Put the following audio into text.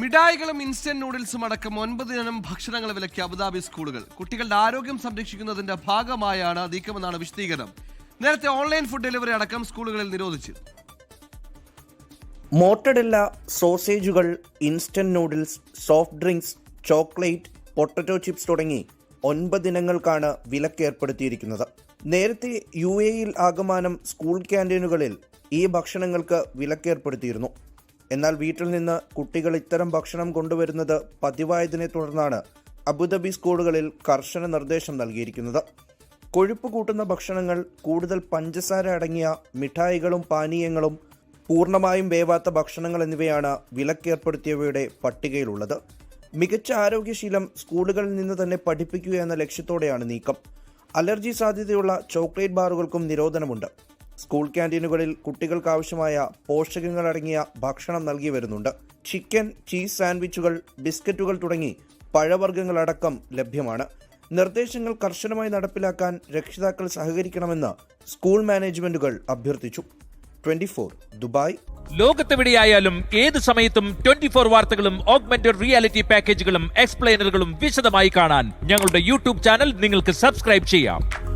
മിഠായികളും instant നൂഡിൽസും അടക്കം ഒൻപത് ഇനം ഭക്ഷണങ്ങൾ വിലക്കി അബുദാബി സ്കൂളുകൾ. കുട്ടികളുടെ ആരോഗ്യം സംരക്ഷിക്കുന്നതിന്റെ ഭാഗമായാണ് നീക്കമെന്നാണ് വിശദീകരണം. നേരത്തെ ഓൺലൈൻ ഫുഡ് ഡെലിവറി അടക്കം സ്കൂളുകളിൽ നിരോധിച്ചു. Mortadella സോസേജുകൾ instant noodles soft drinks chocolate potato chips തുടങ്ങി ഒൻപത് ഇനങ്ങൾക്കാണ് വിലക്കേർപ്പെടുത്തിയിരിക്കുന്നത് നേരത്തെ യു എയിൽ ആകമാനം സ്കൂൾ ക്യാന്റീനുകളിൽ ഈ ഭക്ഷണങ്ങൾക്ക് വിലക്കേർപ്പെടുത്തിയിരുന്നു എന്നാൽ വീട്ടിൽ നിന്ന് കുട്ടികൾ ഇത്തരം ഭക്ഷണം കൊണ്ടുവരുന്നത് പതിവായതിനെ തുടർന്നാണ് അബുദാബി സ്കൂളുകളിൽ കർശന നിർദ്ദേശം നൽകിയിരിക്കുന്നത്. കൊഴുപ്പ് കൂട്ടുന്ന ഭക്ഷണങ്ങൾ കൂടുതൽ പഞ്ചസാര അടങ്ങിയ മിഠായികളും പാനീയങ്ങളും പൂർണമായും വേവാത്ത ഭക്ഷണങ്ങൾ എന്നിവയാണ് വിലക്കേർപ്പെടുത്തിയവയുടെ പട്ടികയിലുള്ളത്. മികച്ച ആരോഗ്യശീലം സ്കൂളുകളിൽ നിന്ന് തന്നെ പഠിപ്പിക്കുക എന്ന ലക്ഷ്യത്തോടെയാണ് നീക്കം. അലർജി സാധ്യതയുള്ള ചോക്ലേറ്റ് ബാറുകൾക്കും നിരോധനമുണ്ട്. സ്കൂൾ ക്യാന്റീനുകളിൽ കുട്ടികൾക്കാവശ്യമായ പോഷകങ്ങളടങ്ങിയ ഭക്ഷണം നൽകി വരുന്നുണ്ട്. ചിക്കൻ ചീസ് സാൻഡ്വിച്ചുകൾ ബിസ്ക്കറ്റുകൾ തുടങ്ങി പഴവർഗങ്ങളടക്കം ലഭ്യമാണ്. നിർദ്ദേശങ്ങൾ കർശനമായി നടപ്പിലാക്കാൻ രക്ഷിതാക്കൾ സഹകരിക്കണമെന്ന് സ്കൂൾ മാനേജ്മെന്റുകൾ അഭ്യർത്ഥിച്ചു. Twenty Dubai. ലോകത്തെവിടെയായാലും ഏത് സമയത്തും ട്വന്റി ഫോർ വാർത്തകളും ഓഗ്മെന്റഡ് റിയാലിറ്റി പാക്കേജുകളും എക്സ്പ്ലെയിനറുകളും വിശദമായി കാണാൻ ഞങ്ങളുടെ യൂട്യൂബ് ചാനൽ നിങ്ങൾക്ക് സബ്സ്ക്രൈബ് ചെയ്യാം.